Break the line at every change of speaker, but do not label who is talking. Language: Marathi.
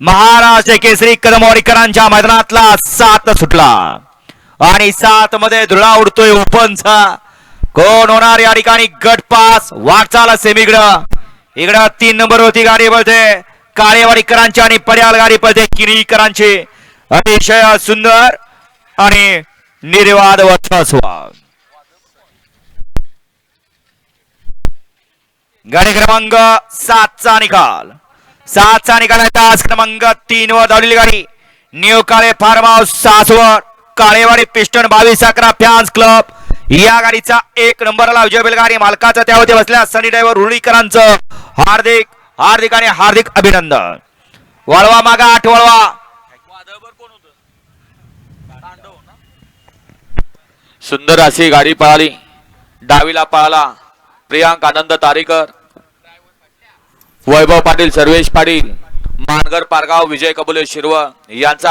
महाराष्ट्र केसरी कदमवाडीकरांच्या मैदानातला सात सुटला. आणि सात मध्ये धुळा उडतोय ओपनचा. कोण होणार या ठिकाणी? गट पास वाटचाल सेमीकडं. इकडं तीन नंबर होती गाडी पळते काळेवाडीकरांची आणि पड्याल गाडी पळते किरीकरांची अतिशय सुंदर आणि निर्वाद वर्चस्व गाडी क्रमांक सातचा निकाल. सातचा निकाल आहे. तास क्रमांक तीन वर धावलेली गाडी. New Kale farm house Saswad Kalewadi piston बावीस अकरा फॅन्स क्लब. या गाडीचा एक नंबरला विजय बैलगाडी मालकाचा त्यावरती बसल्या सनी ड्रायव्हर रुळीकरांचं. हार्दिक हार्दिक आणि हार्दिक अभिनंदन. वळवा मागा आठ वळवा.
सुंदर अशी गाडी पळाली. डावीला पळाला प्रियांक आनंद तारीकर. वैभव पाटील सर्वेश पाटील मानगर पारगाव विजय कबुले शिरव यांचा